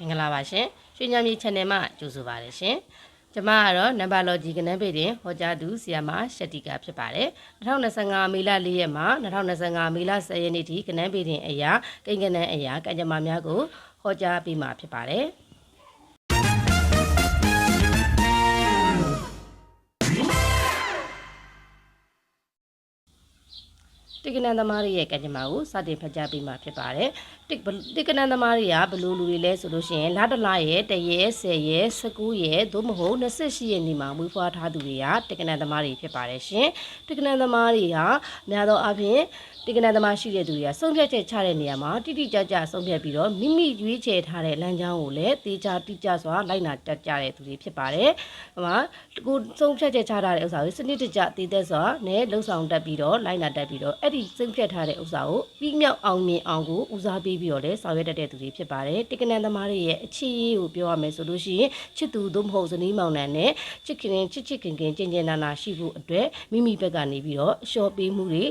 မင်္ဂလာပါရှင်ရွှေညံမြေ channel မှာကြိုဆိုပါရရှင်ကျမကတော့နံပါတ်လော်ဂျီကနန်းပေတင်ဟောကြားသူဆီယာမရှက်တီကာဖြစ်ပါတယ်2025မေလ4ရက်မှာ2025မေလ10ရက်နေ့ထိကနန်းပေတင်အရာကိန်းကနန်းအရာကံကြမ္မာများကိုဟောကြားပေးမှာဖြစ်ပါတယ် တိကနန်သမားတွေရဲ့ကံကြမ္မာကိုစတင်ဖတ်ကြားပေးမှာဖြစ်ပါတယ်တိကတိကနန်သမားတွေကဘယ်လိုလူတွေလဲဆိုလို့ရှိရင်လတလရဲ့တရဲ10ရဲ19ရဲသို့မဟုတ်28ရက်နေ့မှာမွေးဖွားထားသူတွေကတိကနန်သမားတွေဖြစ်ပါတယ်ရှင်တိကနန်သမားတွေဟာများသောအားဖြင့်တိကနန်သမားရှိတဲ့သူတွေကဆုံးဖြတ်ချက်ချတဲ့နေရာမှာတိတိကျကျဆုံးဖြတ်ပြီးတော့မိမိရွေးချယ်ထားတဲ့လမ်းကြောင်းကိုလည်းတေချာတိကျစွာလိုက်နာတက်ကြတဲ့သူတွေဖြစ်ပါတယ်ဟိုမှာကိုဆုံးဖြတ်ချက်ချထားတဲ့ဥစ္စာကိုစနစ်တကျတည်သက်စွာနဲ့လှုပ်ဆောင်တတ်ပြီးတော့လိုက်နာတတ်ပြီးတော့အဲ့ဒီဆုံးဖြတ်ထားတဲ့ဥစ္စာကိုပြီးမြောက်အောင်မြင်အောင်ကိုဦးစားပေးပြီးတော့လည်းဆောင်ရွက်တတ်တဲ့သူတွေဖြစ်ပါတယ်တိကနန်သမားတွေရဲ့အခြေရေးကိုပြောရမယ်ဆိုလို့ရှိရင်ချစ်သူသို့မဟုတ်ဇနီးမောင်နှံနဲ့ချစ်ခင်ချစ်ချစ်ခင်ခင်ကျင်ကျင်နာနာရှိဖို့အတွက်မိမိဘက်ကနေပြီးတော့အလျှော်ပေးမှုတွေ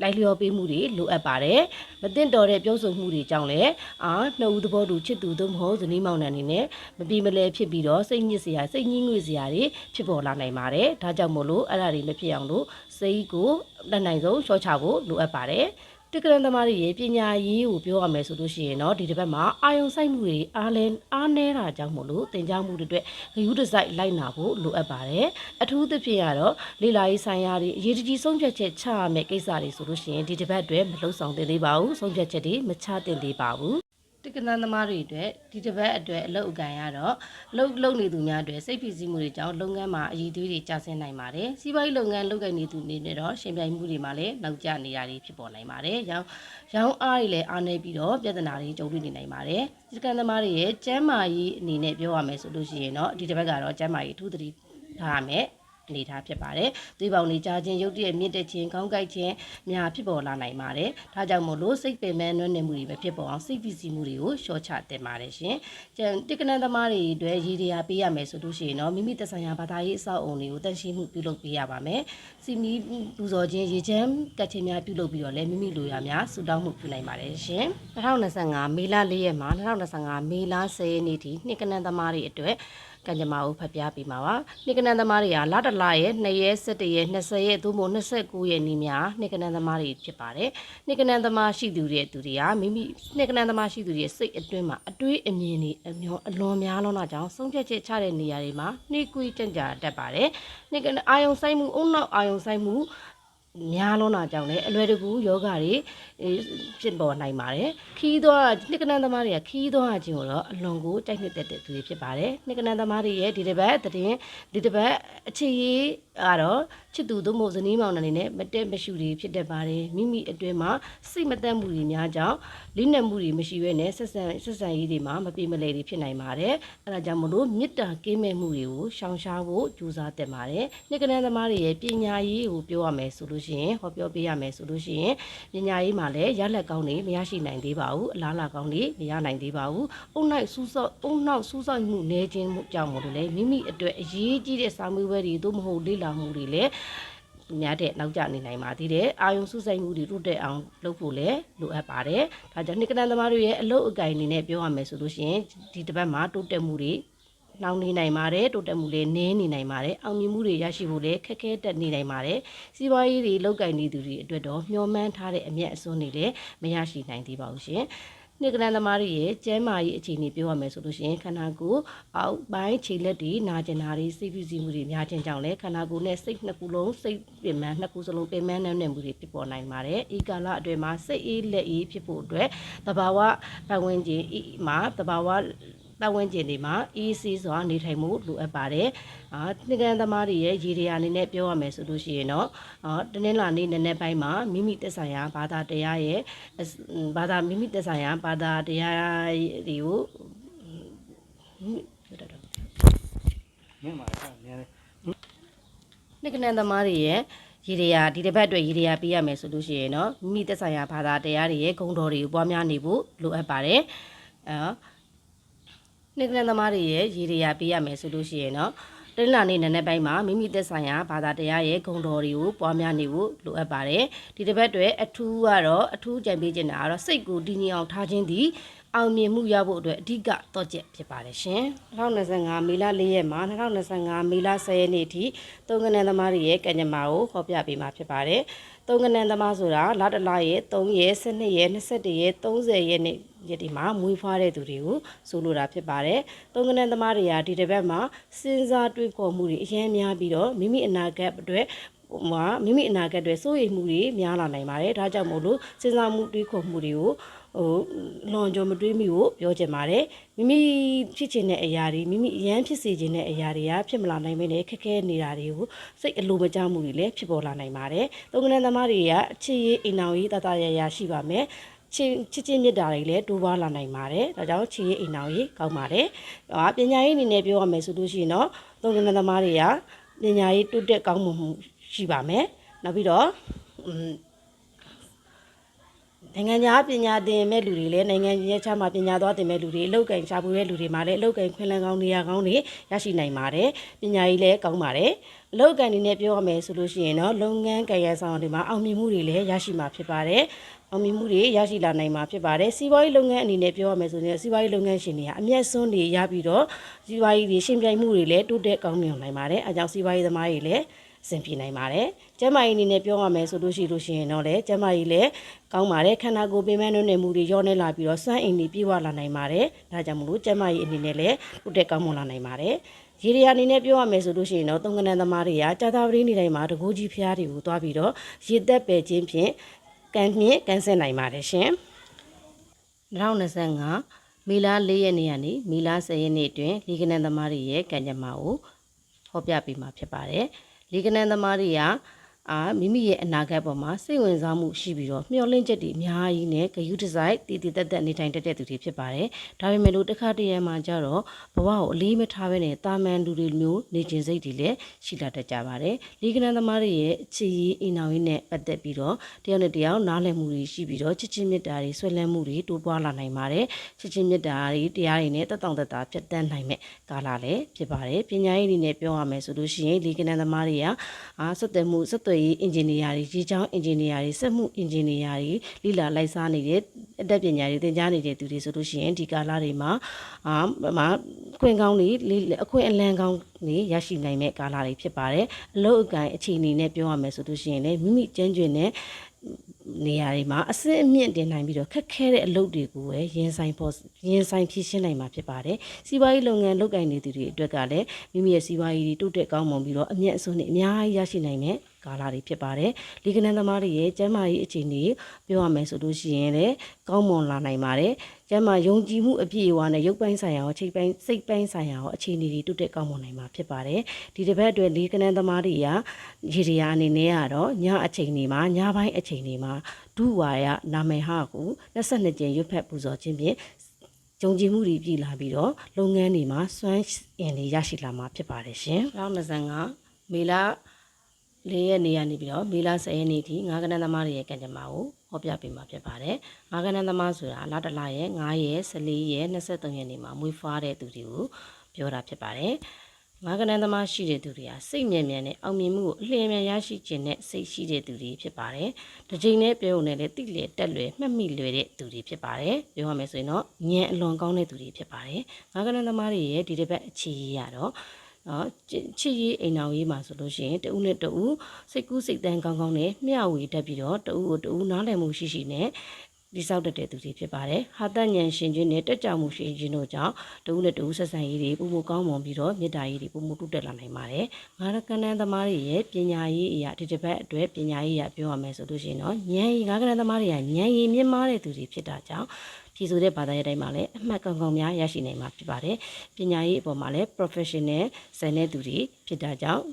လိုက်လျောပေးမှုတွေလိုအပ်ပါတယ်။မတင်တော်တဲ့ပြောဆိုမှုတွေကြောင့်လည်းအာနှစ်ဦးသဘောတူချစ်သူသို့မဟုတ်ဇနီးမောင်နှံနေနဲ့မပြေမလဲဖြစ်ပြီးတော့စိတ်ညစ်စရာစိတ်ညှင်းငွေစရာတွေဖြစ်ပေါ်လာနိုင်ပါတယ်။ဒါကြောင့်မို့လို့အဲ့ဒါတွေမဖြစ်အောင်လို့စိတ်ကိုလက်နိုင်ဆုံးလျှော့ချဖို့လိုအပ်ပါတယ်။ တက္ကရန်သမားတွေရဲ့ပညာရေးကိုပြောရမယ်ဆိုလို့ရှိရင်တော့ဒီတစ်ပတ်မှာအာယုံဆိုင်မှုတွေအားလဲအားနေတာကြောင့်မို့လို့တင် जा မှုတွေအတွက်ဂရုတစိုက်လိုက်နာဖို့လိုအပ်ပါတယ်အထူးသဖြင့်ကတော့လေလာရေးဆိုင်ရာတွေအရေးတကြီးဆုံးဖြတ်ချက်ချရမယ့်ကိစ္စတွေဆိုလို့ရှိရင်ဒီတစ်ပတ်အတွက်မလှုပ်ဆောင်သင့်သေးပါဘူးဆုံးဖြတ်ချက်တွေမချသင့်သေးပါဘူး တက္ကနန်းသမားတွေအတွက်ဒီတစ်ပတ်အတွက်အလုပ်အကံရတော့လုပ်လုပ်နေသူများအတွက်စိတ်ဖိစီးမှုတွေကြောင့်လုပ်ငန်းမှာအည်သွေးတွေကျဆင်းနိုင်ပါတယ်။စီးပွားရေးလုပ်ငန်းလုပ်ကိုင်နေသူတွေနဲ့တော့ရှင်ပြိုင်မှုတွေမှာလည်းနောက်ကျနေတာတွေဖြစ်ပေါ်နိုင်ပါတယ်။ရောင်းရောင်းအားတွေလည်းအားနေပြီးတော့ပြဿနာတွေကြုံတွေ့နေနိုင်ပါတယ်။ဒီကံသမားတွေရဲ့ကျန်းမာရေးအနေနဲ့ပြောရမယ်ဆိုလို့ရှိရင်တော့ဒီတစ်ပတ်ကတော့ကျန်းမာရေးအထူးသတိထားရမယ်။ အနေထားဖြစ်ပါတယ်။သွေးပေါင်တွေကြားခြင်းရုပ်တရက်မြင့်တက်ခြင်းခေါင်းကိုက်ခြင်းများဖြစ်ပေါ်လာနိုင်ပါတယ်။ဒါကြောင့်မို့လို့စိတ်ပင်ပန်းနွမ်းနယ်မှုတွေပဲဖြစ်ပေါ်အောင်စိတ်ဖိစီးမှုတွေကိုလျှော့ချတင်ပါတယ်ရှင်။ကျန်တက္ကနန်းသမားတွေအတွက်ရည်ရည်ပေးရမယ်ဆိုလို့ရှိရင်တော့မိမိသက်ဆိုင်ရာဘာသာရေးအဆောက်အုံတွေကိုတန်ရှင်းမှုပြုလုပ်ပေးရပါမယ်။စီမီပူဇော်ခြင်းရေချမ်းကတ်ခြင်းများပြုလုပ်ပြီးတော့လည်းမိမိလိုရာများဆူတောင်းမှုပြုနိုင်ပါတယ်ရှင်။2025မေလ4ရက်မှာ2025မေလ10ရက်နေ့ထိနှစ်ကနန်းသမားတွေအတွက် ကံကြမ္မာကိုဖတ်ပြပေးမှာပါ။နှစ်ကနန်းသမားတွေကလတလရဲ့2ရက်17ရက်20ရက်သို့မဟုတ်29ရက်နေ့များနှစ်ကနန်းသမားတွေဖြစ်ပါတယ်။နှစ်ကနန်းသမားရှိသူတွေသူတွေကမိမိနှစ်ကနန်းသမားရှိသူတွေစိတ်အတွင်းမှာအတွေးအမြင်တွေအမျောအလွန်များလုံးတာကြောင့်ဆုံးဖြတ်ချက်ချတဲ့နေရာတွေမှာနှိကွေးကြံ့ကြာတတ်ပါတယ်။နှစ်ကနန်းအာယုံဆိုင်မှုအုံနောက်အာယုံဆိုင်မှုများလုံးတာကြောင့်လည်းအလွယ်တကူယောဂတွေဖြစ်ပေါ်နိုင်ပါတယ်ခီးသွားနှစ်ကနန်းသမားတွေကခီးသွားခြင်းကိုတော့အလွန်ကိုတိုက်နှစ်သက်တဲ့သူတွေဖြစ်ပါတယ်နှစ်ကနန်းသမားတွေရဲ့ဒီတစ်ပတ်သတင်းဒီတစ်ပတ်အခြေရေးကတော့ချစ်သူတို့မို့ဇနီးမောင်နှံနေနဲ့မတက်မရှူတွေဖြစ်တတ်ပါတယ်မိမိအတွင်းမှာစိတ်မသက်မှုတွေများကြောင့်လိမ့်နံမှုတွေမရှိဘဲနဲ့ဆက်ဆံဆက်ဆံရေးတွေမှာမပြေမလည်တွေဖြစ်နိုင်ပါတယ်အဲဒါကြောင့်မလို့မေတ္တာကင်းမဲ့မှုတွေကိုရှောင်ရှားဖို့ကြိုးစားတတ်ပါတယ်နှစ်ကနန်းသမားတွေရဲ့ပညာရေးကိုပြောရမယ်ဆိုလို့ရှိရင်ဟောပြောပေးရမယ်ဆိုလို့ရှိရင်ပညာရေးမှာလည်းရလက်ကောင်းတွေမရရှိနိုင်သေးပါဘူးအလားလာကောင်းတွေမရနိုင်သေးပါဘူးအုံနိုင်စူးစော့အုံနောက်စူးစော့မှုနေခြင်းမှုကြောင့်မို့လို့လေမိမိအတွက်အရေးကြီးတဲ့စာမေးပွဲတွေသို့မဟုတ်လေ့လာမှုတွေလည်းများတဲ့နောက်ကျနေနိုင်ပါသေးတယ်အာယုံစုဆိုင်မှုတွေတိုးတက်အောင်လုပ်ဖို့လည်းလိုအပ်ပါတယ်ဒါကြောင့်နှစ်ကနန်းသမားတွေရဲ့အလုပ်အကင်အနေနဲ့ပြောရမယ်ဆိုလို့ရှိရင်ဒီတစ်ပတ်မှာတိုးတက်မှုတွေ နှောင်းနေနိုင်ပါတယ်တိုးတက်မှုလေးနည်းနေနိုင်ပါတယ်အောင်မြင်မှုတွေရရှိဖို့လည်းခက်ခဲတက်နေနိုင်ပါတယ်စီးပွားရေးတွေလောက်ကင်နေသူတွေအတွက်တော့မျှော်မှန်းထားတဲ့အမျက်အစွန်းတွေလည်းမရရှိနိုင်သေးပါဘူးရှင်နှစ်ကနန်းသမားတွေရဲ့ကျန်းမာရေးအခြေအနေပြောရမယ်ဆိုလို့ရှိရင်ခန္ဓာကိုယ်အောက်ပိုင်းခြေလက်တွေနာကျင်တာတွေစိတ်ဖိစီးမှုတွေများခြင်းကြောင့်လည်းခန္ဓာကိုယ်နဲ့စိတ်နှစ်ခုလုံးစိတ်ပင်ပန်းနှစ်ခုစလုံးပင်ပန်းနှံ့မှုတွေဖြစ်ပေါ်နိုင်ပါတယ်။ဤကာလအတွင်းမှာစိတ်အေးလက်အေးဖြစ်ဖို့အတွက်တဘာဝပတ်ဝန်းကျင်ဤမှာတဘာဝ ပတ်ဝန်းကျင်တွေမှာအေးဆေးစွာနေထိုင်မှုလိုအပ်ပါတယ်။အာတင်ကန်သမားတွေရဲ့ရေဒီယာအနေနဲ့ပြောရမယ်ဆိုလို့ရှိရင်တော့အာတနင်္လာနေ့နည်းနည်းပိုင်းမှာမိမိတက်ဆိုင်ရာဘာသာတရားရဲ့ဘာသာမိမိတက်ဆိုင်ရာဘာသာတရားတွေကိုပြောတတ်တော့မင်းမှာအဲ့နည်းနှစ်ကနန်းသမားတွေရဲ့ရေဒီယာဒီတစ်ပတ်အတွက်ရေဒီယာပေးရမယ်ဆိုလို့ရှိရင်တော့မိမိသက်ဆိုင်ရာဘာသာတရားတွေရဲ့ဂုဏ်တော်တွေကိုပွားများနေဖို့လိုအပ်ပါတယ်အဲ နှစ်ကနန်းသမားတွေရဲ့ရေဒီယာပေးရမယ်ဆိုလို့ရှိရင်တော့တနင်္လာနေ့နံနက်ပိုင်းမှာမိမိသက်ဆိုင်ရာဘာသာတရားရဲ့ဂုဏ်တော်တွေကိုပွားများနေဖို့လိုအပ်ပါတယ်ဒီတစ်ပတ်အတွက်အထူးကတော့အထူးကြံပေးခြင်းတာကတော့စိတ်ကိုတည်ငြိမ်အောင်ထားခြင်းသည်အောင်မြင်မှုရဖို့အတွက်အဓိကတော့ချက်ဖြစ်ပါတယ်ရှင်2025မေလ4ရက်မှာ2025မေလ10ရက်နေ့အထိသုံးကနန်းသမားတွေရဲ့ကံကြမ္မာကိုဟောပြပေးမှာဖြစ်ပါတယ် သုံးကနန်းသမားဆိုတာလတလရဲ့3ရက်12ရက်21ရက်30ရက်နေ့ရက်ဒီမှာမွေးဖွားတဲ့သူတွေကိုဆိုလိုတာဖြစ်ပါတယ်သုံးကနန်းသမားတွေကဒီတစ်ပတ်မှာစဉ်းစားတွေးခေါ်မှုတွေအများများပြီးတော့မိမိအနာဂတ်အတွက်ဟို မှာမိမိအနာဂတ်တွေစိုးရိမ်မှုတွေများလာနိုင်ပါတယ်ဒါကြောင့်မို့လို့စဉ်းစားမှုတွေးခေါ်မှုတွေကိုဟိုလွန်ကြော်မတွေးမိကိုပြောချင်ပါတယ်မိမိဖြစ်ချင်တဲ့အရာတွေမိမိအရန်ဖြစ်စေချင်တဲ့အရာတွေကဖြစ်မလာနိုင်မနဲ့ခက်ခဲနေတာတွေကိုစိတ်အလိုမကျမှုတွေလည်းဖြစ်ပေါ်လာနိုင်ပါတယ်သုံးကနန်းသမားတွေကအချစ်ရေးအိမ်အောင်ရေးတတရရရှိပါမယ်ချစ်ချစ်ချင်းမြတ်တာတွေလည်းတိုးပွားလာနိုင်ပါတယ်။ဒါကြောင့်ချစ်ရေးအိမ်အောင်ရေးကောင်းပါတယ်။ဟာပညာရေးအနေနဲ့ပြောရမယ်ဆိုလို့ရှိရင်တော့သုံးကနန်းသမားတွေကပညာရေးတိုးတက်ကောင်းမွန်မှု ရှိပါမယ်။နောက်ပြီးတော့อืมနိုင်ငံခြားပညာသင်မဲ့လူတွေလည်းနိုင်ငံရဲ့ခြားမှာပညာသွားသင်မဲ့လူတွေအလုပ်ကိုင်ရှာဖွေတဲ့လူတွေမှာလည်းအလုပ်ကိုင်ခွင့်လန်းကောင်းနေရာကောင်းတွေရရှိနိုင်ပါတယ်။ပညာရေးလည်းကောင်းပါတယ်။အလုပ်ကိုင်နေနဲ့ပြောရမယ်ဆိုလို့ရှိရင်တော့လုပ်ငန်းကိုင်ရဆောင်တွေမှာအောင်မြင်မှုတွေလည်းရရှိမှာဖြစ်ပါတယ်။အောင်မြင်မှုတွေရရှိလာနိုင်မှာဖြစ်ပါတယ်။စီးပွားရေးလုပ်ငန်းအနေနဲ့ပြောရမယ်ဆိုရင်စီးပွားရေးလုပ်ငန်းရှင်တွေကအမျက်စွန်းတွေရပြီးတော့စီးပွားရေးတွေရှင်ပြိုင်မှုတွေလည်းတိုးတက်ကောင်းမြင်နိုင်ပါတယ်။အဲကြောင့်စီးပွားရေးသမားတွေလည်း အဆင်ပြေနိုင်ပါတယ်။ကျန်းမာရေးအနေနဲ့ပြောရမယ်ဆိုလို့ရှိလို့ရှိရင်တော့လေကျန်းမာရေးလည်းကောင်းပါတယ်ခန္ဓာကိုယ်ပင်မနှုတ်နယ်မှုတွေရောနေလာပြီးတော့စွမ်းအင်တွေပြည့်ဝလာနိုင်ပါတယ်။ဒါကြောင့်မလို့ကျန်းမာရေးအနေနဲ့လည်းတိုးတက်ကောင်းမွန်လာနိုင်ပါတယ်။ရေဒီယာအနေနဲ့ပြောရမယ်ဆိုလို့ရှိရင်တော့သုံးကနန်းသမားတွေကကြာသာပတိနေတိုင်းမှာတကူကြီးဖျားတွေကိုတွားပြီးတော့ရေသက်ပယ်ခြင်းဖြင့်ကန်မြင့်ကန်ဆယ်နိုင်ပါတယ်ရှင်။2025မေလ4ရက်နေ့ကနေမေလ10ရက်နေ့အတွင်းလီကနန်သမားတွေရဲ့ကံကြမ္မာကိုဟောပြပေးမှာဖြစ်ပါတယ်။ လီကနန်သမားတွေက အာမိမိရဲ့အနာဂတ်ပေါ်မှာစိတ်ဝင်စားမှုရှိပြီးတော့မျှော်လင့်ချက်တွေအများကြီးနဲ့ဂရုတစိုက်တည်တည်တက်တက်နေထိုင်တတ်တဲ့သူတွေဖြစ်ပါတယ်။ဒါပေမဲ့လို့တစ်ခါတည်းရမှာကြတော့ဘဝကိုအလေးမထားဘဲနဲ့တာမန်လူတွေမျိုးနေခြင်းစိတ်တွေလည်းရှိလာတတ်ကြပါတယ်။လီကနန်သမားတွေရဲ့အခြေရေးအိမ်အောင်ရေးနဲ့ပတ်သက်ပြီးတော့တယောက်နဲ့တယောက်နားလည်မှုတွေရှိပြီးတော့ချစ်ချင်းမြတ်တာတွေဆွေးလန်းမှုတွေတိုးပွားလာနိုင်ပါတယ်။ချစ်ချင်းမြတ်တာတွေတရားတွေနဲ့တက်တောင့်တက်တာပြတ်တန်းနိုင်မဲ့ကာလလည်းဖြစ်ပါတယ်။ပညာရေးအနေနဲ့ပြောရမယ်ဆိုလို့ရှိရင်လီကနန်သမားတွေကအာဆက်သွယ်မှုဆက်သွယ်ရေးအင်ဂျင်နီယာတွေရေချောင်းအင်ဂျင်နီယာတွေစက်မှုအင်ဂျင်နီယာတွေလိလာလိုက်စားနေတဲ့အတတ်ပညာတွေသင်ကြားနေတဲ့သူတွေဆိုလို့ရှိရင်ဒီကာလတွေမှာအာမခွင့်ကောင်းတွေအခွင့်အလန်းကောင်းတွေရရှိနိုင်မဲ့ကာလတွေဖြစ်ပါတယ်အလုပ်အကံအခြေအနေနဲ့ပြောရမယ်ဆိုလို့ရှိရင်လည်းမိမိကျန်းကျင်တဲ့နေရာတွေမှာအစစ်အမြင့်တင်နိုင်ပြီးတော့ခက်ခဲတဲ့အလုပ်တွေကိုပဲရင်ဆိုင်ဖို့ရင်ဆိုင်ဖြည့်ရှင်းနိုင်မှာဖြစ်ပါတယ်။စီးပွားရေးလုပ်ငန်းလုပ်ကိုင်နေသူတွေအတွက်ကလည်းမိမိရဲ့စီးပွားရေးတွေတိုးတက်ကောင်းမွန်ပြီးတော့အမြတ်အစွန်းတွေအများကြီးရရှိနိုင်မယ် ကာလတွေဖြစ်ပါတယ်။လီကနန်သမားတွေရဲ့ကျန်းမာရေးအခြေအနေပြောရမယ်ဆိုလို့ရှိရင်လည်းကောင်းမွန်လာနိုင်ပါတယ်။ကျန်းမာယုံကြည်မှုအပြည့်အဝနဲ့ရုပ်ပိုင်းဆိုင်ရာရောချိတ်ပိုင်းစိတ်ပိုင်းဆိုင်ရာရောအခြေအနေတွေတိုးတက်ကောင်းမွန်နိုင်မှာဖြစ်ပါတယ်။ဒီတစ်ပတ်အတွက်လီကနန်သမားတွေကရေဒီယာအနေနဲ့ကတော့ညအချိန်တွေမှာညပိုင်းအချိန်တွေမှာဒုဝါရနာမည်ဟာကို22ကျင်းရွတ်ဖက်ပူဇော်ခြင်းဖြင့်ကြုံကြည်မှုတွေပြည်လာပြီးတော့လုပ်ငန်းတွေမှာစွမ်းအင်တွေရရှိလာမှာဖြစ်ပါတယ်ရှင်။2025မေလ ၄ရက်နေရနေပြီးတော့မေလ10ရက်နေ့ထိငါးကနန်းသမားတွေရဲ့ကံကြမ္မာကိုဟောပြပေးမှာဖြစ်ပါတယ်။ငါးကနန်းသမားဆိုတာလတလရဲ့9ရက်14ရက်23ရက်နေ့မှာမွေးဖွားတဲ့သူတွေကိုပြောတာဖြစ်ပါတယ်။ငါးကနန်းသမားရှိတဲ့သူတွေဟာစိတ်မြဲမြဲနဲ့အောင်မြင်မှုကိုအလျင်မြန်ရရှိခြင်းနဲ့စိတ်ရှိတဲ့သူတွေဖြစ်ပါတယ်။တစ်ချိန်နဲ့ပြောုံနဲ့လည်းတိလေတက်လွယ်မှတ်မိလွယ်တဲ့သူတွေဖြစ်ပါတယ်။ပြောရမယ်ဆိုရင်တော့ဉာဏ်အလွန်ကောင်းတဲ့သူတွေဖြစ်ပါတယ်။ငါးကနန်းသမားတွေရဲ့ဒီတစ်ပတ်အခြေရရတော့ နော်ချစ်ရေးအိမ်အောင်ရေးမှာဆိုလို့ရှိရင်တဦးနဲ့တဦးစိတ်ကူးစိတ်တန်းကောင်းကောင်းနဲ့မျှဝေတတ်ပြီးတော့တဦးကိုတဦးနားလည်မှုရှိရှိနဲ့ဒီဆောက်တတ်တဲ့သူတွေဖြစ်ပါတယ်။ဟာတညံရှင်ချင်းနဲ့တက်ကြမှုရှင်ချင်းတို့ကြောင့်တဦးနဲ့တဦးဆက်ဆံရေးတွေပုံမကောင်းမွန်ပြီးတော့မေတ္တာရေးတွေပုံမတုတက်လာနိုင်ပါတယ်။ငါရကနန်းသမားတွေရဲ့ပညာရေးအရာဒီတစ်ပတ်အတွက်ပညာရေးအရာပြောရမယ်ဆိုလို့ရှိရင်တော့ဉာဏ်ရည်ငါကနန်းသမားတွေကဉာဏ်ရည်မြင့်မားတဲ့သူတွေဖြစ်တာကြောင့် ပြည်သူတဲ့ဘာသာရေးတိုင်းမှာလည်းအမှတ်ကောင်းကောင်းများရရှိနိုင်မှာဖြစ်ပါတယ်။ပညာရေးအပေါ်မှာလည်း professional ဆန်တဲ့သူတွေဖြစ်တာကြောင့်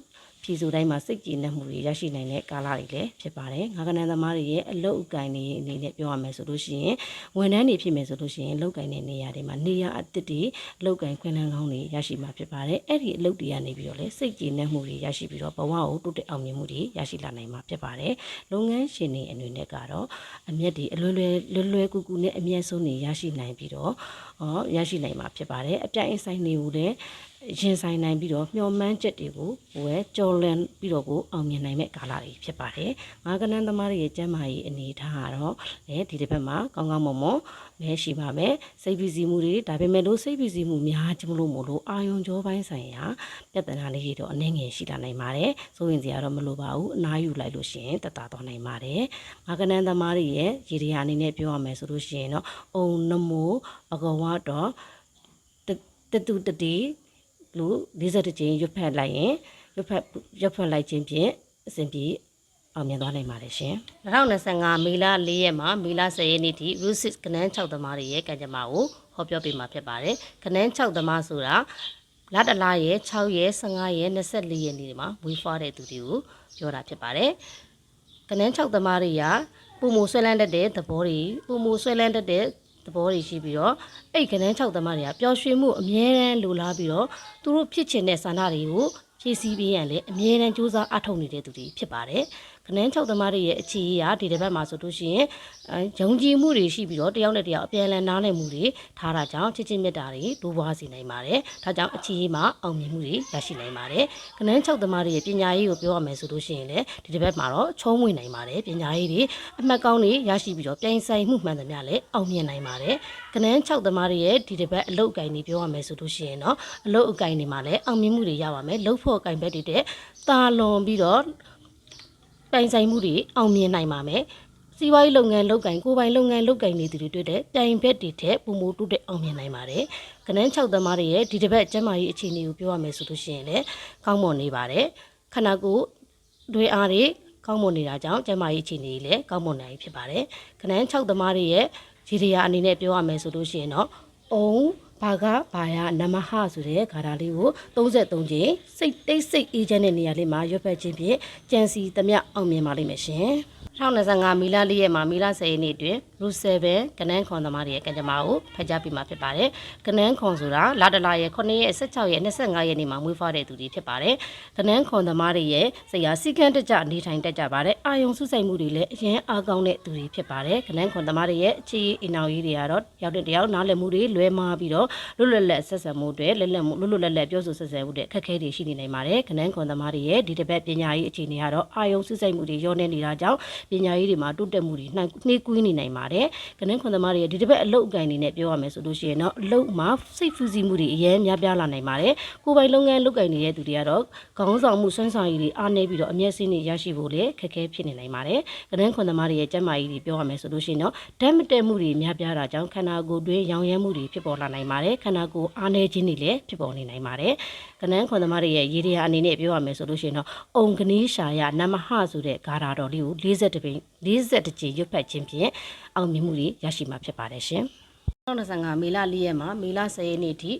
ပြည်သူတိုင်းမှာစိတ်ကြည်နက်မှုတွေရရှိနိုင်တဲ့ကာလတွေလည်းဖြစ်ပါတယ်။ငါကနန်းသမားတွေရဲ့အလုတ်အကင်တွေအနေနဲ့ပြောရမယ်ဆိုလို့ရှိရင်ဝန်ထမ်းတွေဖြစ်မယ်ဆိုလို့ရှိရင်အလုတ်ကင်တဲ့နေရာတွေမှာနေရာအသစ်တွေအလုတ်ကင်ခွင့်လန်းကောင်းတွေရရှိမှာဖြစ်ပါတယ်။အဲ့ဒီအလုတ်တွေကနေပြီးတော့လည်းစိတ်ကြည်နက်မှုတွေရရှိပြီးတော့ဘဝကိုတိုးတက်အောင်မြင်မှုတွေရရှိလာနိုင်မှာဖြစ်ပါတယ်။လုပ်ငန်းရှင်တွေအနေနဲ့ကတော့အမျက်တွေအလွယ်လွယ်လွယ်လွယ်ကူကူနဲ့အမျက်ဆုံးတွေရရှိနိုင်ပြီးတော့ဟောရရှိနိုင်မှာဖြစ်ပါတယ်။အပြိုင်အဆိုင်တွေကိုလည်း ရင်ဆိုင်နိုင်ပြီးတော့မျောမှန်းချက်တွေကိုဟိုပဲကြော်လန်ပြီးတော့ကိုအောင်မြင်နိုင်မဲ့ကာလတွေဖြစ်ပါတယ်။ငါးကနန်းသမားတွေရဲ့ကျမ်းမာရေးအနေထားကတော့လေဒီတစ်ပတ်မှာကောင်းကောင်းမွန်မွန်လည်းရှိပါမယ်စိတ်ပီစီမှုတွေဒါပေမဲ့လို့စိတ်ပီစီမှုများကြမလို့မို့လို့အာယုံကြောပိုင်းဆိုင်ရာပြဿနာလေးတွေတော့အနည်းငယ်ရှိလာနိုင်ပါတယ်ဆိုရင်စရာတော့မလိုပါဘူးအနားယူလိုက်လို့ရှိရင်တက်တာသွားနိုင်ပါတယ်မာကနန်သမားတွေရဲ့ရေဒီယာအနေနဲ့ပြောရမယ်ဆိုလို့ရှိရင်တော့အုံနမိုးအကဝတော့တတူတတိ လို့40ကြိမ်ရွတ်ဖက်လိုက်ရင်ရွတ်ဖက်ရွတ်ဖက်လိုက်ခြင်းဖြင့်အစဉ်ပြေအောင်မြင်သွားနိုင်ပါတယ်ရှင်2025မေလ4ရက်မှာမေလ10ရက်နေ့ထိ Rusis ကနန်း6သမားတွေရဲ့ကံကြမ္မာကိုဟောပြောပေးမှာဖြစ်ပါတယ်ကနန်း6သမားဆိုတာလတလာရဲ့6ရဲ့15ရဲ့24ရက်နေ့တွေမှာဝေးဖွားတဲ့သူတွေကိုပြောတာဖြစ်ပါတယ်ကနန်း6သမားတွေကပုံမဆွဲလန်းတတ်တဲ့သဘောတွေပုံမဆွဲလန်းတတ်တဲ့ သဘောတွေရှိပြီးတော့အဲ့ကနန်း6သမားတွေကပျော်ရွှင်မှုအမြဲတမ်းလိုလားပြီးတော့သူတို့ဖြစ်ချင်တဲ့ဆန္ဒတွေကိုဖြည့်ဆည်းပေးရန်လည်းအမြဲတမ်းကြိုးစားအထောက်နေတဲ့သူတွေဖြစ်ပါတယ်။ခနန်း6သမားတွေရဲ့အခြေအရဒီတစ်ပတ်မှာဆိုလို့ရှိရင်အဲယုံကြည်မှုတွေရှိပြီးတော့တယောက်နဲ့တယောက်အပြန်အလှန်နားလည်မှုတွေထားတာကြောင့်ချစ်ချင်းမြတ်တာတွေတိုးပွားစေနိုင်ပါတယ်။ဒါကြောင့်အခြေအမှာအောင်မြင်မှုတွေရရှိနိုင်ပါတယ်။ခနန်း6သမားတွေရဲ့ပညာရေးကိုပြောရမယ်ဆိုလို့ရှိရင်လည်းဒီတစ်ပတ်မှာတော့ချုံးဝင်နိုင်ပါတယ်။ပညာရေးတွေအမှတ်ကောင်းတွေရရှိပြီးတော့ပြိုင်ဆိုင်မှုမှန်သမျှလည်းအောင်မြင်နိုင်ပါတယ်။ခနန်း6သမားတွေရဲ့ဒီတစ်ပတ်အလုတ်အကင်တွေပြောရမယ်ဆိုလို့ရှိရင်တော့အလုတ်အကင်တွေမှာလည်းအောင်မြင်မှုတွေရပါမယ်။လှုပ်ဖို့အကင်ဘက်တွေတဲ့တာလွန်ပြီးတော့ ပိုင်ဆိုင်မှုတွေအောင်မြင်နိုင်ပါမယ်။စီးပွားရေးလုပ်ငန်းလုပ်ကင်ကိုယ်ပိုင်လုပ်ငန်းလုပ်ကင်နေသူတွေတွေ့တဲ့တိုင်ဘက်တွေထက်ပုံမတူတဲ့အောင်မြင်နိုင်ပါတယ်။ကနန်း6သမားတွေရဲ့ဒီတစ်ပတ်ကျန်းမာရေးအခြေအနေကိုပြောရမယ်ဆိုလို့ရှိရင်လည်းကောင်းမွန်နေပါတယ်။ခန္ဓာကိုယ်တွေအားတွေကောင်းမွန်နေတာကြောင့်ကျန်းမာရေးအခြေအနေလည်းကောင်းမွန်နိုင်ဖြစ်ပါတယ်။ကနန်း6သမားတွေရဲ့ဂျီဒီယာအနေနဲ့ပြောရမယ်ဆိုလို့ရှိရင်တော့အုံ ဘာကဘာယနမဟဆိုတဲ့ဂါထာလေးကို33ကြိမ်စိတ်တိတ်စိတ်အေးချမ်းတဲ့နေရာလေးမှာရွတ်ဖက်ခြင်းဖြင့်ကြံစီသမျှအောင်မြင်ပါလိမ့်မယ်ရှင်2025မီလ၄ရက်မှာမီလ10ရက်နေ့တွင် Route 7ကနန်းခွန်သမားတွေရဲ့ကံကြမ္မာကိုဖတ်ကြားပေးမှာဖြစ်ပါတယ်။ကနန်းခွန်ဆိုတာလာတလာရဲ့9ရက်16ရက်25ရက်နေ့မှာမွေးဖွားတဲ့သူတွေဖြစ်ပါတယ်။ကနန်းခွန်သမားတွေရဲ့စိတ်ဟာစီကံတကြနေထိုင်တတ်ကြပါတယ်။အာယုံစုဆိုင်မှုတွေလည်းအရင်အားကောင်းတဲ့သူတွေဖြစ်ပါတယ်။ကနန်းခွန်သမားတွေရဲ့အခြေအင်အောင်ကြီးတွေကတော့ရောက်တဲ့တယောက်နားလည်မှုတွေလွဲမှားပြီးတော့လွတ်လွတ်လပ်ဆက်ဆံမှုတွေလက်လက်မှုလွတ်လွတ်လပ်လပ်ပြောဆိုဆက်ဆံမှုတွေအခက်အခဲတွေရှိနေနိုင်ပါတယ်။ကနန်းခွန်သမားတွေရဲ့ဒီတစ်ပတ်ပညာရေးအခြေအနေကတော့အာယုံစုဆိုင်မှုတွေရောနေနေတာကြောင့်ပညာရေးတွေမှာတိုးတက်မှုတွေနှိုင်းနှေးကွေးနေနိုင်ပါတယ်။ကနန်းခွန်သမားတွေရဲ့ဒီတစ်ပတ်အလုပ်အကင်တွေနဲ့ပြောရမယ်ဆိုလို့ရှိရင်တော့အလုပ်မှာစိတ်ဖူးစီမှုတွေအရင်များပြားလာနိုင်ပါတယ်။ကိုယ်ပိုင်လုပ်ငန်းလုပ်ကင်နေတဲ့သူတွေကတော့ခေါင်းဆောင်မှုစွမ်းဆောင်ရည်တွေအားနည်းပြီးတော့အမျက်စင်းတွေရရှိဖို့လည်းခက်ခဲဖြစ်နေနိုင်ပါတယ်။ကနန်းခွန်သမားတွေရဲ့ကျန်းမာရေးတွေပြောရမယ်ဆိုလို့ရှိရင်တော့ဓာတ်မတည့်မှုတွေများပြားတာကြောင့်ခန္ဓာကိုယ်တွင်းရောင်ရမ်းမှုတွေဖြစ်ပေါ်လာနိုင်ပါတယ်။ခန္ဓာကိုယ်အားနည်းခြင်းတွေလည်းဖြစ်ပေါ်နေနိုင်ပါတယ်။ကနန်းခွန်သမားတွေရဲ့ရေဒီယာအနေနဲ့ပြောရမယ်ဆိုလို့ရှိရင်တော့အုံကနီးရှာယနမဟဆိုတဲ့ဂါထာတော်လေးကို40ပိ 40ကြိမ်ရွတ်ဖတ်ခြင်းဖြင့်အောင်မြင်မှုတွေရရှိမှာဖြစ်ပါတယ်ရှင်။2025မေလ4ရက်မှာမေလ10ရက်နေ့ထိ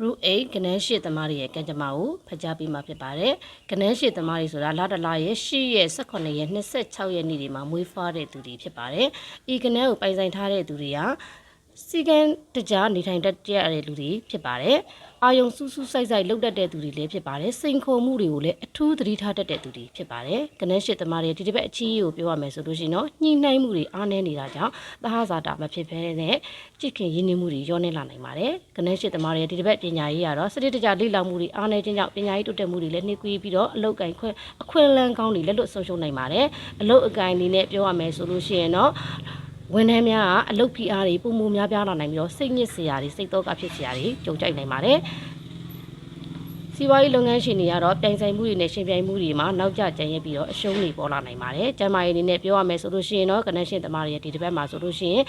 ရူအိတ်ကနန်းရှိသမားတွေရဲ့ကံကြမ္မာကိုဖတ်ကြားပေးမှာဖြစ်ပါတယ်။ကနန်းရှိသမားတွေဆိုတာလာတလာရဲ့10ရက်18ရက်26ရက်နေ့တွေမှာမွေးဖွားတဲ့သူတွေဖြစ်ပါတယ်။ဤကနန်းကိုပိုင်ဆိုင်ထားတဲ့သူတွေကစီကံတကြားနေထိုင်တတ်တဲ့လူတွေဖြစ်ပါတယ်။ အာယုံစူးစူးဆိုင်ဆိုင်လှုပ်တတ်တဲ့သူတွေလည်းဖြစ်ပါတယ်။စိန်ခေါ်မှုတွေကိုလည်းအထူးသတိထားတတ်တဲ့သူတွေဖြစ်ပါတယ်။ကနန်းရှိသမားတွေဒီတစ်ပတ်အချီးကိုပြောရမယ်ဆိုလို့ရှိရင်တော့ညှိနှိုင်းမှုတွေအားနည်းနေတာကြောင့်သဟဇာတာမဖြစ်ဘဲနဲ့ကြစ်ခင်ရင်းနှီးမှုတွေရောနေလာနိုင်ပါတယ်။ကနန်းရှိသမားတွေဒီတစ်ပတ်ပညာရေးကတော့စတိတကျလေ့လာမှုတွေအားနည်းခြင်းကြောင့်ပညာရေးတိုးတက်မှုတွေလည်းနှိကွေးပြီးတော့အလုတ်ကင်ခွဲအခွင့်အလန်းကောင်းတွေလက်လွတ်ဆုံးရှုံးနိုင်ပါတယ်။အလုတ်အကင်အနေနဲ့ပြောရမယ်ဆိုလို့ရှိရင်တော့ ဝန်ထမ်းများကအလုတ်ဖိအားတွေပုံမှုများပြားလာနိုင်ပြီးတော့စိတ်ညစ်စရာတွေစိတ်တော့ကဖြစ်စရာတွေကြုံကြိုက်နိုင်ပါတယ်စီးပွားရေးလုပ်ငန်းရှင်တွေကတော့ပြိုင်ဆိုင်မှုတွေနဲ့ရှင်ပြိုင်မှုတွေမှာနောက်ကျကျန်ရပြီးတော့အရှုံးတွေပေါ်လာနိုင်ပါတယ်။ကျန်းမာရေးအနေနဲ့ပြောရမယ်ဆိုလို့ရှိရင်တော့ကနက်ရှင်သမားတွေရဲ့ဒီတစ်ပတ်မှာဆိုလို့ရှိရင်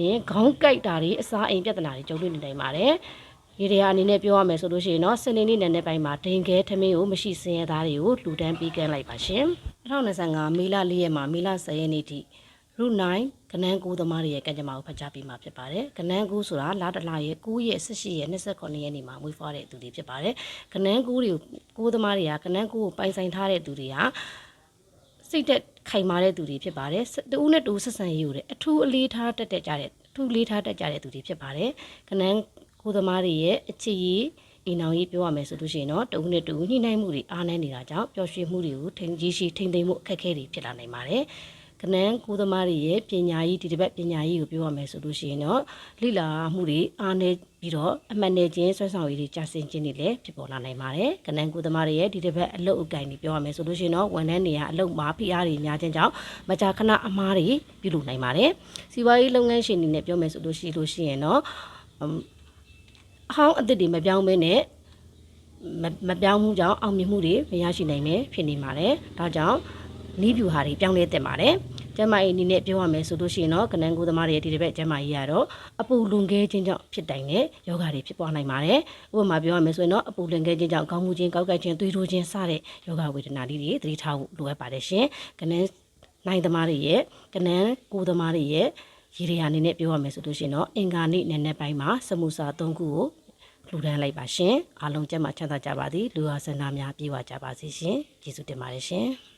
ရင်ခေါင်းကိုက်တာတွေအစာအိမ်ပြဿနာတွေကြုံတွေ့နေနိုင်ပါတယ်။ရေဒီယာအနေနဲ့ပြောရမယ်ဆိုလို့ရှိရင်တော့စနေနေ့နံနက်ပိုင်းမှာဒိန်ခဲထမင်းကိုမရှိစင်ရသားတွေကိုလူတန်းပေးကမ်းလိုက်ပါရှင်။2025မေလ4ရက်မှာမေလ10ရက်နေ့ထိ ရုနိုင်ကနန်းကူသမားတွေရဲ့ကံကြမ္မာကိုဖတ်ကြားပေးမှာဖြစ်ပါတယ်။ကနန်းကူဆိုတာလာတလာရဲ့9ရက်18ရက်29ရက်နေ့မှာမွေးဖွားတဲ့သူတွေဖြစ်ပါတယ်။ကနန်းကူတွေကိုကူသမားတွေကကနန်းကူကိုပိုင်ဆိုင်ထားတဲ့သူတွေကစိတ်သက်ခိုင်မာတဲ့သူတွေဖြစ်ပါတယ်။တဦးနဲ့တူဆက်ဆံရေးကိုလည်းအထူးအလေးထားတက်တက်ကြတဲ့အထူးလေးထားတက်ကြတဲ့သူတွေဖြစ်ပါတယ်။ကနန်းကူသမားတွေရဲ့အချစ်ရေးအိမ်အောင်ကြီးပြောရမယ်ဆိုလို့ရှိရင်တော့တဦးနဲ့တဦးညှိနှိုင်းမှုတွေအားနည်းနေတာကြောင့်ပျော်ရွှင်မှုတွေကိုထိန်ကြီးရှိထိန်သိမ်းမှုအခက်အခဲတွေဖြစ်လာနိုင်ပါတယ်။ ကနန်းကိုသမားတွေရဲ့ပညာရေးဒီတစ်ပတ်ပညာရေးကိုပြောရမယ်ဆိုလို့ရှိရင်တော့လိလာမှုတွေအားနေပြီးတော့အမှန်နဲ့ချင်းဆွဲဆောင်ရည်တွေကြာစင်ခြင်းတွေလည်းဖြစ်ပေါ်လာနိုင်ပါတယ်ကနန်းကိုသမားတွေရဲ့ဒီတစ်ပတ်အလုပ်အကင်တွေပြောရမယ်ဆိုလို့ရှိရင်တော့ဝန်ထမ်းတွေကအလုပ်မှာဖိအားတွေများခြင်းကြောင့်မကြာခဏအမားတွေပြုလုပ်နိုင်ပါတယ်စီးပွားရေးလုပ်ငန်းရှင်တွေနဲ့ပြောမယ်ဆိုလို့ရှိလို့ရှိရင်တော့အမ်အဟောင်းအသစ်တွေမပြောင်းဘဲနဲ့မမပြောင်းမှုကြောင့်အောင်မြင်မှုတွေမရရှိနိုင်မယ်ဖြစ်နေပါတယ်။ဒါကြောင့် နီးဗျူဟာတွေပြောင်းလဲတက်ပါတယ်။ကျမကြီးအနေနဲ့ပြောရမယ်ဆိုလို့ရှိရင်တော့ကနန်းကိုသမားတွေရဲ့ဒီတစ်ပတ်ကျမကြီးကတော့အပူလွန်ကဲခြင်းကြောင့်ဖြစ်တိုင်းတဲ့ယောဂတွေဖြစ်ပွားနိုင်ပါတယ်။ဥပမာပြောရမယ်ဆိုရင်တော့အပူလွန်ကဲခြင်းကြောင့်ကောင်းမှုခြင်းကောက်ကက်ခြင်းသွေးထိုးခြင်းစတဲ့ယောဂဝေဒနာတွေသတိထားဖို့လိုအပ်ပါတယ်ရှင်။ကနန်းနိုင်သမားတွေရဲ့ကနန်းကိုသမားတွေရဲ့ရေဒီယာအနေနဲ့ပြောရမယ်ဆိုလို့ရှိရင်တော့အင်္ဂါနေ့နည်းနည်းပိုင်းမှာစမှုစာ၃ခုကိုလှူဒန်းလိုက်ပါရှင်အားလုံးကျမ်းမာချမ်းသာကြပါသည်လူဟာဆန္ဒများပြေဝကြပါစေရှင်ကျေးဇူးတင်ပါတယ်ရှင်